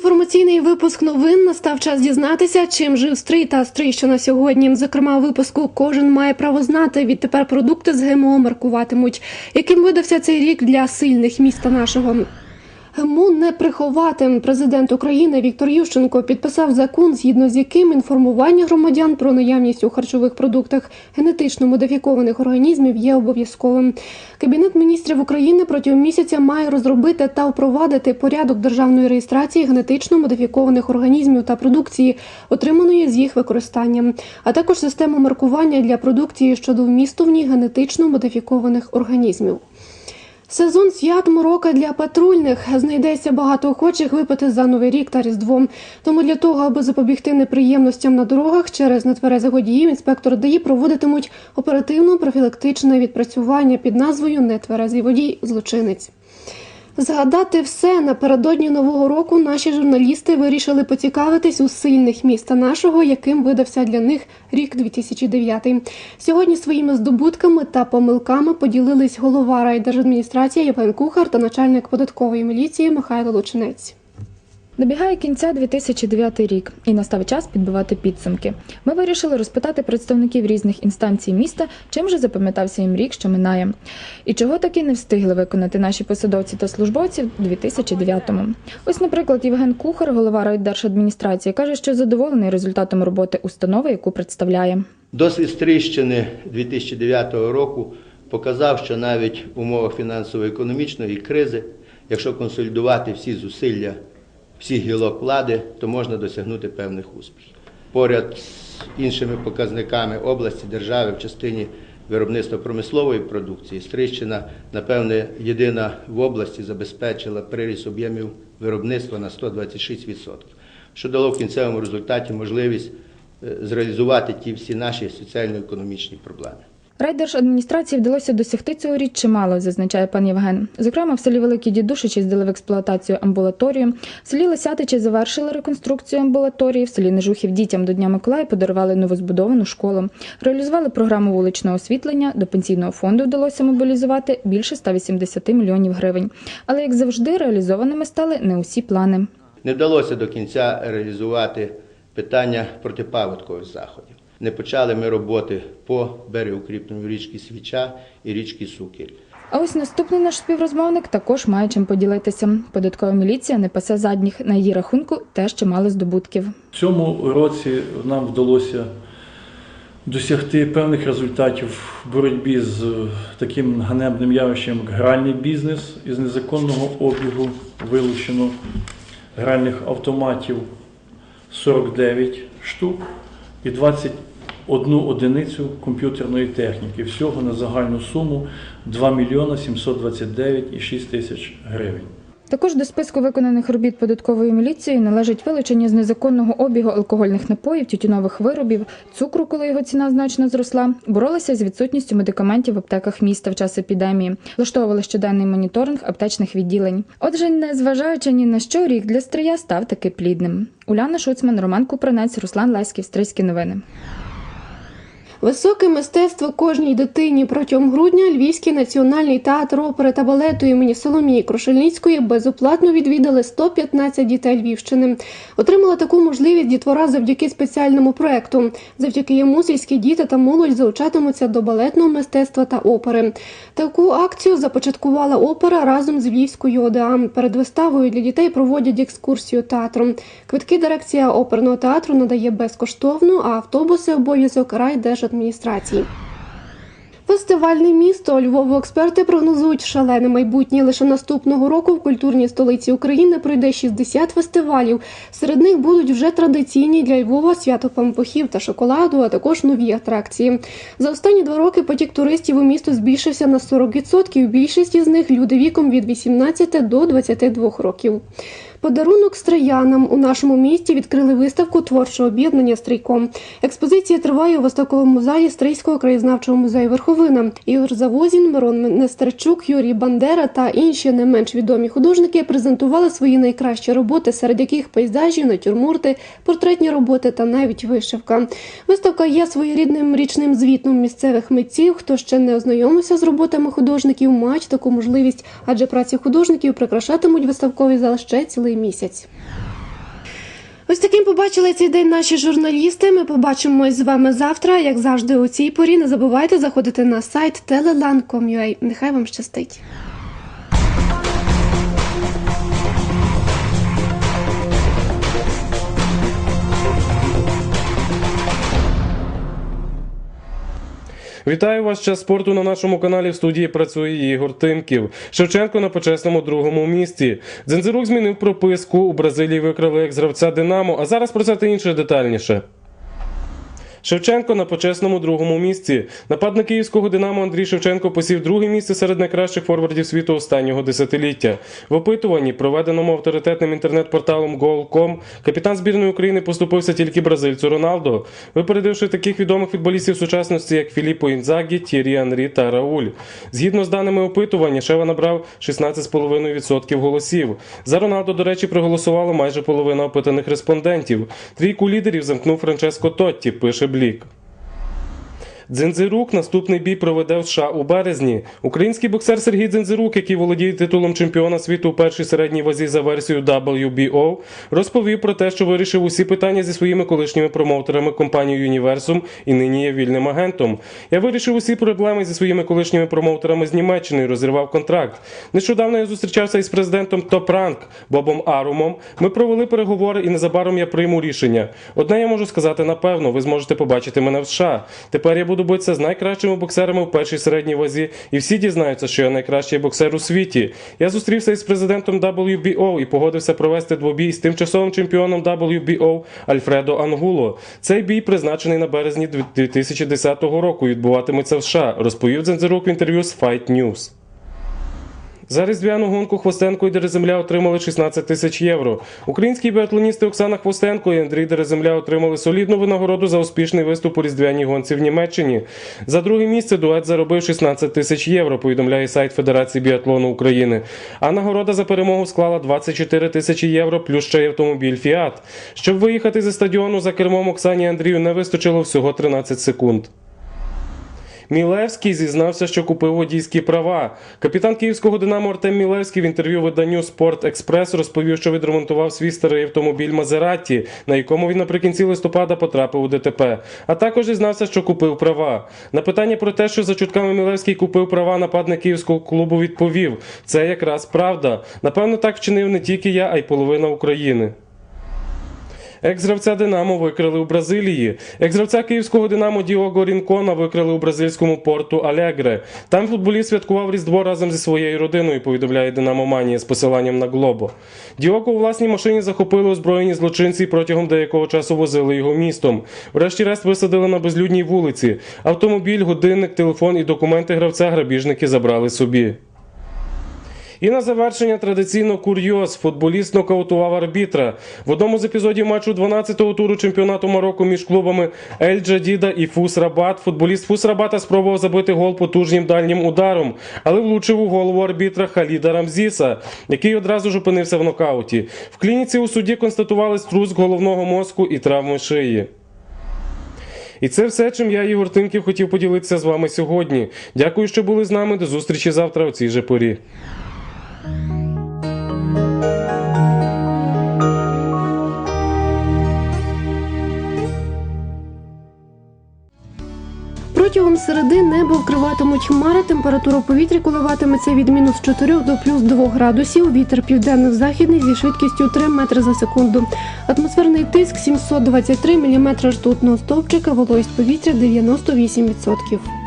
Інформаційний випуск новин настав час дізнатися, чим жив стрий та на сьогодні. Зокрема, випуску кожен має право знати. Відтепер продукти з ГМО маркуватимуть. Яким видався цей рік для сильних міста нашого? ГМО не приховати. Президент України Віктор Ющенко підписав закон, згідно з яким інформування громадян про наявність у харчових продуктах генетично модифікованих організмів є обов'язковим. Кабінет міністрів України протягом місяця має розробити та впровадити порядок державної реєстрації генетично модифікованих організмів та продукції, отриманої з їх використанням, а також систему маркування для продукції щодо вмісту в ній генетично модифікованих організмів. Сезон свят морока для патрульних знайдеться багато охочих випити за новий рік та різдво. Тому для того, аби запобігти неприємностям на дорогах через нетверезих водіїв, інспектор ДАІ проводитимуть оперативно-профілактичне відпрацювання під назвою Нетверезий водій злочинець. Згадати все напередодні нового року наші журналісти вирішили поцікавитись у сильних міста нашого, яким видався для них рік 2009. Сьогодні своїми здобутками та помилками поділились голова райдержадміністрації Євген Кухар та начальник податкової міліції Михайло Лучинець. Добігає кінця 2009 рік, і настав час підбивати підсумки. Ми вирішили розпитати представників різних інстанцій міста, чим же запам'ятався їм рік, що минає, і чого таки не встигли виконати наші посадовці та службовці в 2009-му. Ось, наприклад, Євген Кухар, голова райдержадміністрації, каже, що задоволений результатом роботи установи, яку представляє. Досвід Стрищини 2009 року показав, що навіть в умовах фінансово-економічної кризи, якщо консолідувати всі зусилля всіх гілок влади, то можна досягнути певних успіхів. Поряд з іншими показниками області, держави в частині виробництва промислової продукції, Стрищина, напевне, єдина в області забезпечила приріст об'ємів виробництва на 126%, що дало в кінцевому результаті можливість е, зреалізувати ті всі наші соціально-економічні проблеми. Райдержадміністрації вдалося досягти цьогоріч чимало, зазначає пан Євген. Зокрема, в селі Великі Дідушичі здали в експлуатацію амбулаторію, в селі Лисятичі завершили реконструкцію амбулаторії, в селі Нежухів дітям до Дня Миколая подарували новозбудовану школу, реалізували програму вуличного освітлення, до пенсійного фонду вдалося мобілізувати більше 180 мільйонів гривень. Але, як завжди, реалізованими стали не усі плани. Не вдалося до кінця реалізувати питання протипаводкових заходів. Не почали ми роботи по берегоукріпленню річки Свіча і річки Сукіль. А ось наступний наш співрозмовник також має чим поділитися. Податкова міліція не пасе задніх на її рахунку теж чимало здобутків. В цьому році нам вдалося досягти певних результатів в боротьбі з таким ганебним явищем, як гральний бізнес із незаконного обігу вилучено гральних автоматів 49 штук і 21 одиницю комп'ютерної техніки. Всього на загальну суму 2 мільйона 729,6 тисяч гривень. Також до списку виконаних робіт податковою міліцією належить вилучення з незаконного обігу алкогольних напоїв, тютюнових виробів, цукру, коли його ціна значно зросла. Боролися з відсутністю медикаментів в аптеках міста в час епідемії, влаштовували щоденний моніторинг аптечних відділень. Отже, незважаючи ні на що, рік для стрия став таки плідним. Уляна Шуцман, Роман Купранець, Руслан Леськів, Стрийські новини. Високе мистецтво кожній дитині протягом грудня Львівський національний театр опери та балету імені Соломії Крушельницької безоплатно відвідали 115 дітей Львівщини. Отримала таку можливість дітвора завдяки спеціальному проекту. Завдяки йому сільські діти та молодь залучатимуться до балетного мистецтва та опери. Таку акцію започаткувала опера разом з Львівською ОДА. Перед виставою для дітей проводять екскурсію театром. Квитки дирекція оперного театру надає безкоштовно, а автобуси обов'язок райдержадміністрації. Фестивальне місто Львову експерти прогнозують шалене майбутнє. Лише наступного року в культурній столиці України пройде 60 фестивалів. Серед них будуть вже традиційні для Львова свято пампухів та шоколаду, а також нові атракції. За останні два роки потік туристів у місто збільшився на 40%. Більшість із них люди віком від 18 до 22 років. Подарунок строянам у нашому місті відкрили виставку творчого об'єднання Стрийком. Експозиція триває у виставковому залі Стрийського краєзнавчого музею Верховина. Ігор Завозін, Мирон Нестерчук, Юрій Бандера та інші не менш відомі художники презентували свої найкращі роботи, серед яких пейзажі, натюрморти, портретні роботи та навіть вишивка. Виставка є своєрідним річним звітом місцевих митців. Хто ще не ознайомився з роботами художників, мають таку можливість, адже праці художників прикрашатимуть виставковий зал ще цілий місяць. Ось таким побачили цей день наші журналісти. Ми побачимось з вами завтра. Як завжди, у цій порі не забувайте заходити на сайт telelan.com.ua. Нехай вам щастить. Вітаю вас, час спорту на нашому каналі. В студії працює Ігор Тимків. Шевченко на почесному другому місці. Дзензирук змінив прописку. У Бразилії викрали екс-гравця Динамо. А зараз про це та інше детальніше. Шевченко на почесному другому місці. Нападник київського Динамо Андрій Шевченко посів друге місце серед найкращих форвардів світу останнього десятиліття. В опитуванні, проведеному авторитетним інтернет-порталом Goal.com, капітан збірної України поступився тільки бразильцю Роналдо, випередивши таких відомих футболістів сучасності, як Філіппо Інзагі, Тірі Анрі та Рауль. Згідно з даними опитування, Шева набрав 16,5% голосів. За Роналдо, до речі, проголосувало майже половина опитаних респондентів. Трійку лідерів замкнув Франческо Тотті, пише Блік. Дзензирук наступний бій проведе в США у березні. Український боксер Сергій Дзензирук, який володіє титулом чемпіона світу у першій середній вазі за версією WBO, розповів про те, що вирішив усі питання зі своїми колишніми промоутерами компанії Юніверсум і нині є вільним агентом. Я вирішив усі проблеми зі своїми колишніми промоутерами з Німеччини і розірвав контракт. Нещодавно я зустрічався із президентом Rank Бобом Арумом. Ми провели переговори і незабаром я прийму рішення. Одне я можу сказати напевно, ви зможете побачити мене в США. Тепер я буду битися з найкращими боксерами в першій середній вазі, і всі дізнаються, що я найкращий боксер у світі. Я зустрівся із президентом WBO і погодився провести двобій з тимчасовим чемпіоном WBO Альфредо Ангуло. Цей бій призначений на березні 2010 року. і Відбуватиметься в США, розповів Дзензерук в інтерв'ю з Fight News. За різдвяну гонку Хвостенко і Дереземля отримали 16 тисяч євро. Українські біатлоністи Оксана Хвостенко і Андрій Дереземля отримали солідну винагороду за успішний виступ у різдвяній гонці в Німеччині. За друге місце дует заробив 16 тисяч євро, повідомляє сайт Федерації біатлону України. А нагорода за перемогу склала 24 тисячі євро плюс ще й автомобіль Фіат. Щоб виїхати зі стадіону за кермом Оксані Андрію не вистачило всього 13 секунд. Мілевський зізнався, що купив водійські права. Капітан київського Динамо Артем Мілевський в інтерв'ю виданню Спорт Експрес розповів, що відремонтував свій старий автомобіль Мазератті, на якому він наприкінці листопада потрапив у ДТП. А також зізнався, що купив права. На питання про те, що за чутками Мілевський купив права, нападник київського клубу відповів: це якраз правда. Напевно, так вчинив не тільки я, а й половина України. Екс-гравця Динамо викрили у Бразилії. Екс-гравця київського Динамо Діого Рінкона викрили у бразильському порту Алегре. Там футболіст святкував Різдво разом зі своєю родиною, повідомляє Динамо Манія з посиланням на Глобо. Діого у власній машині захопили озброєні злочинці і протягом деякого часу возили його містом. Врешті-решт висадили на безлюдній вулиці. Автомобіль, годинник, телефон і документи гравця грабіжники забрали собі. І на завершення традиційно курйоз. Футболіст нокаутував арбітра. В одному з епізодів матчу 12-го туру чемпіонату Марокко між клубами Ель Джадіда і Фус Рабат. Футболіст Фус Рабата спробував забити гол потужнім дальнім ударом, але влучив у голову арбітра Халіда Рамзіса, який одразу ж опинився в нокауті. В клініці у суді констатували струск головного мозку і травми шиї. І це все, чим я, Ігор Тимків, хотів поділитися з вами сьогодні. Дякую, що були з нами. До зустрічі завтра у цій же порі. Протягом середи небо вкриватимуть хмари, температура повітря коливатиметься від мінус 4 до плюс 2 градусів, вітер південно-західний зі швидкістю 3 метри за секунду. Атмосферний тиск 723 мм ртутного стовпчика, вологість повітря 98%.